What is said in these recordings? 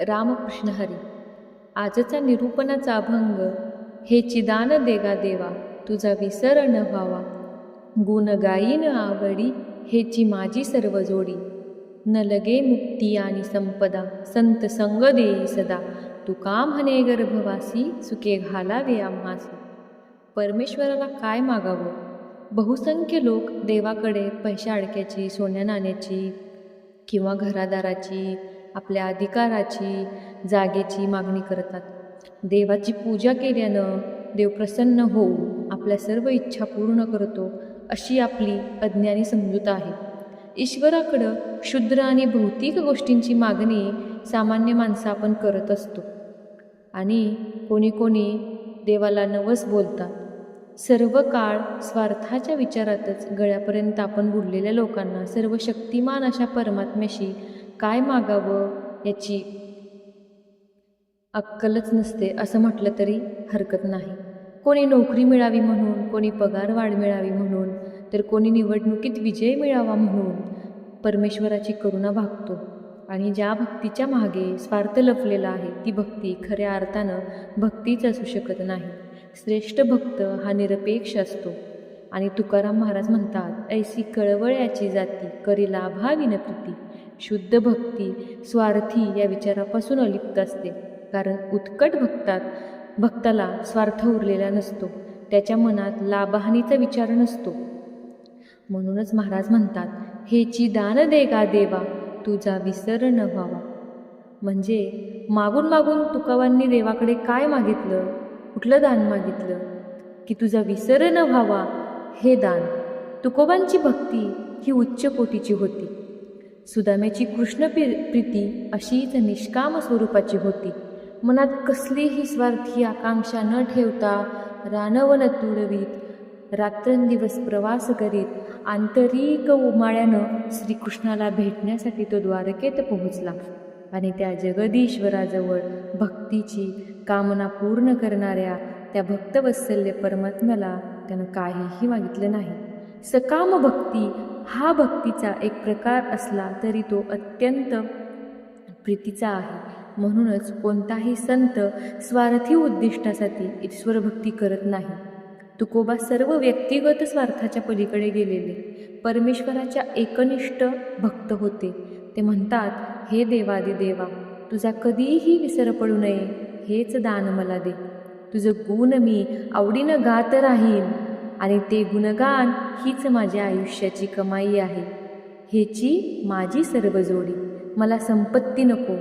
रामकृष्ण हरी आजचा निरूपणाचा अभंग हे चिदान देगा देवा तुझा विसर न व्हावा. गुण न आवडी हेची माझी सर्व जोडी. न लगे मुक्ती आणि संपदा संत संग देई सदा. तू का म्हणे गर्भवासी सुखे घालावे आम्हासी. परमेश्वराला काय मागावं? बहुसंख्य लोक देवाकडे पैशा अडक्याची सोन्या नाण्याची किंवा घरादाराची आपल्या अधिकाराची जागेची मागणी करतात. देवाची पूजा केल्यानं देव प्रसन्न होऊन आपल्या सर्व इच्छा पूर्ण करतो अशी आपली अज्ञानी समजूत आहे. ईश्वराकडं क्षुद्र आणि भौतिक गोष्टींची मागणी सामान्य माणसं आपण करत असतो. आणि कोणी कोणी देवाला नवस बोलतात. सर्व काळ स्वार्थाच्या विचारातच गळ्यापर्यंत आपण बुडलेल्या लोकांना सर्व शक्तिमान अशा परमात्म्याशी काय मागावं याची अक्कलच नसते असं म्हटलं तरी हरकत नाही. कोणी नोकरी मिळावी म्हणून कोणी पगार वाढ मिळावी म्हणून तर कोणी निवडणुकीत विजय मिळावा म्हणून परमेश्वराची करुणा भागतो. आणि ज्या भक्तीच्या मागे स्वार्थ लपलेला आहे ती भक्ती खऱ्या अर्थानं भक्तीच असू शकत नाही. श्रेष्ठ भक्त हा निरपेक्ष असतो. आणि तुकाराम महाराज म्हणतात ऐसी कळवळ्याची जाती करी लाभा प्रीती. शुद्ध भक्ती स्वार्थी या विचारापासून अलिप्त असते. कारण उत्कट भक्तात भक्ताला स्वार्थ उरलेला नसतो. त्याच्या मनात लाभहानीचा विचार नसतो. म्हणूनच महाराज म्हणतात हेची दान दे गा देवा तुझा विसर न व्हावा. म्हणजे मागून मागून तुकावांनी देवाकडे काय मागितलं? कुठलं दान मागितलं? की तुझा विसर न व्हावा? हे दान. तुकोबांची भक्ती ही उच्च कोटीची होती. सुदामेची कृष्ण प्रीती अशीच निष्काम स्वरूपाची होती. मनात कसलीही स्वार्थी आकांक्षा न ठेवता रानवन तुडवीत रात्रंदिवस प्रवास करीत आंतरिक उमाळ्यानं श्रीकृष्णाला भेटण्यासाठी तो द्वारकेत पोहोचला आणि त्या जगदीश्वराजवळ भक्तीची कामना पूर्ण करणाऱ्या त्या भक्तवत्सल्य परमात्म्याला त्यानं काहीही मागितलं नाही. सकाम भक्ती हा भक्तीचा एक प्रकार असला तरी तो अत्यंत प्रीतीचा आहे. म्हणूनच कोणताही संत स्वार्थी उद्दिष्टासाठी ईश्वरभक्ती करत नाही. तुकोबा सर्व व्यक्तिगत स्वार्थाच्या पलीकडे गेलेले. परमेश्वराच्या एकनिष्ठ भक्त होते. ते म्हणतात हे देवादी देवा तुझा कधीही विसर पडू नये. हेच दान मला दे. तुझं गुण मी आवडीनं गात राहीन. आणि ते गुणगान हीच माझ्या आयुष्याची कमाई आहे. हेची माझी सर्व जोडी. मला संपत्ती नको.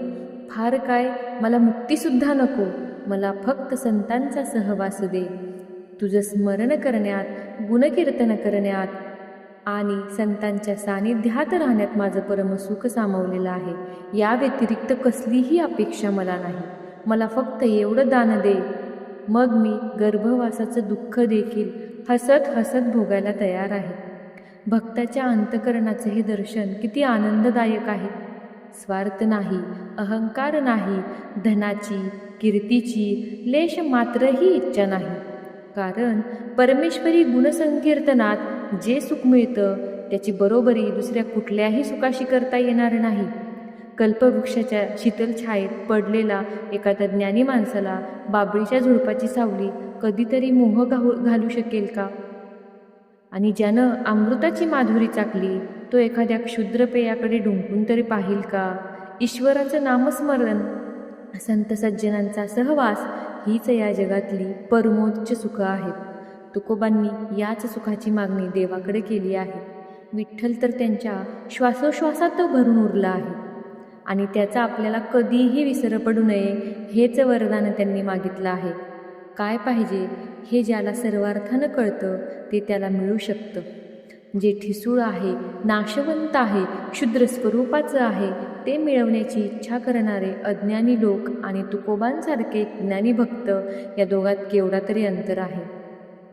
फार काय? मला मुक्तीसुद्धा नको. मला फक्त संतांचा सहवास दे. तुझं स्मरण करण्यात गुणकीर्तन करण्यात आणि संतांच्या सानिध्यात राहण्यात माझं परमसुख सामावलेलं आहे. या व्यतिरिक्त कसलीही अपेक्षा मला नाही. मला फक्त एवढं दान दे. मग मी गर्भवासाचं दुःख देखील हसत हसत भोगायला तयार आहे. भक्ताच्या अंतकरणाचे हे दर्शन किती आनंददायक आहे. स्वार्थ नाही अहंकार नाही धनाची कीर्तीची लेश मात्रही इच्छा नाही. कारण परमेश्वरी गुणसंकीर्तनात जे सुख मिळतं त्याची बरोबरी दुसऱ्या कुठल्याही सुखाशी करता येणार नाही. कल्पवृक्षाच्या शीतल छायेत पडलेला एखाद्या ज्ञानी माणसाला बाबळीच्या झुडपाची सावली कधीतरी मोह घाऊ घालू शकेल का? आणि ज्यानं अमृताची माधुरी चाकली तो एखाद्या क्षुद्रपेयाकडे ढुंकून तरी पाहिल का? ईश्वराचं नामस्मरण. संत सज्जनांचा सहवास हीच या जगातली परमोच्च सुख आहेत. तुकोबांनी याच सुखाची मागणी देवाकडे केली आहे. विठ्ठल तर त्यांच्या श्वासोश्वासात भरून उरला आहे. आणि त्याचा आपल्याला कधीही विसर पडू नये हेच वरदान त्यांनी मागितलं आहे. काय पाहिजे हे ज्याला सर्वार्थानं कळतं ते त्याला मिळू शकतं. जे ठिसूळ आहे नाशवंत आहे क्षुद्र स्वरूपाचं आहे ते मिळवण्याची इच्छा करणारे अज्ञानी लोक आणि तुकोबांसारखे ज्ञानी भक्त या दोघात केवढा तरी अंतर आहे.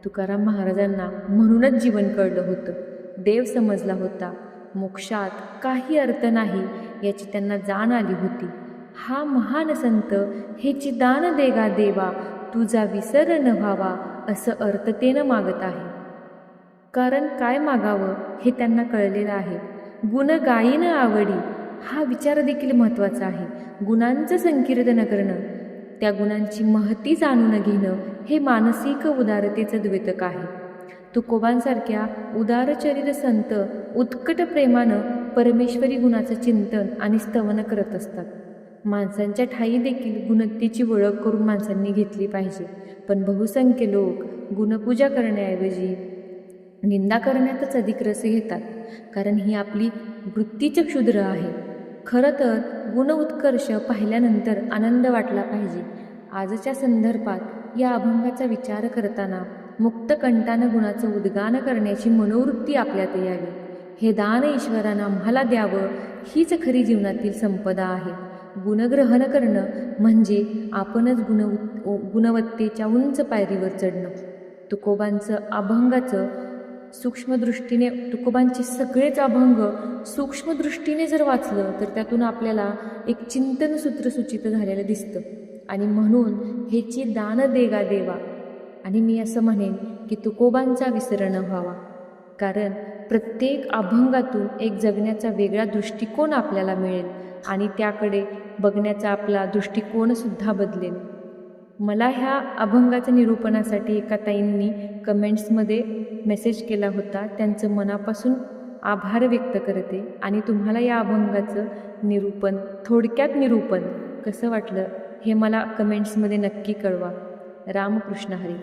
तुकाराम महाराजांना म्हणूनच जीवन कळलं होतं. देव समजला होता. मोक्षात काही अर्थ नाही याची त्यांना जाण आली होती. हा महान संत हे चिदान देगा देवा तुझा विसर न व्हावा असं अर्थतेनं मागत आहे. कारण काय मागावं हे त्यांना कळलेलं आहे. गुण गायीनं आवडी हा विचार देखील महत्त्वाचा आहे. गुणांचं संकीर्तन करणं त्या गुणांची महती जाणून घेणं हे मानसिक उदारतेचं द्वेतक आहे. तुकोबांसारख्या उदारचरित संत उत्कट प्रेमानं परमेश्वरी गुणाचं चिंतन आणि स्तवन करत असतात. माणसांच्या ठाई देखील गुणत्तेची ओळख करून माणसांनी घेतली पाहिजे. पण बहुसंख्य लोक गुणपूजा करण्याऐवजी निंदा करण्यातच अधिक रस घेतात. कारण ही आपली वृत्तीच क्षुद्र आहे. खरं तर गुण उत्कर्ष पाहिल्यानंतर आनंद वाटला पाहिजे. आजच्या संदर्भात या अभंगाचा विचार करताना मुक्तकंठानं गुणाचं उद्गान करण्याची मनोवृत्ती आपल्यात यावी. हे दान ईश्वरानं आम्हाला द्यावं हीच खरी जीवनातील संपदा आहे. गुणग्रहण करणं म्हणजे आपणच गुण गुणवत्तेच्या उंच पायरीवर चढणं. तुकोबांचं अभंगाचं सूक्ष्मदृष्टीने तुकोबांचे सगळेच अभंग सूक्ष्मदृष्टीने जर वाचलं तर त्यातून आपल्याला एक चिंतनसूत्र सूचित झालेलं दिसतं. आणि म्हणून हेची दान देगा देवा. आणि मी असं म्हणेन की तुकोबांचा विसरण व्हावा. कारण प्रत्येक अभंगातून एक जगण्याचा वेगळा दृष्टिकोन आपल्याला मिळेल आणि त्याकडे बघण्याचा आपला दृष्टिकोनसुद्धा बदलेल. मला ह्या अभंगाच्या निरूपणासाठी एका ताईंनी कमेंट्समध्ये मेसेज केला होता. त्यांचं मनापासून आभार व्यक्त करते आणि तुम्हाला या अभंगाचं निरूपण थोडक्यात निरूपण कसं वाटलं हे मला कमेंट्समध्ये नक्की कळवा. रामकृष्ण हरी.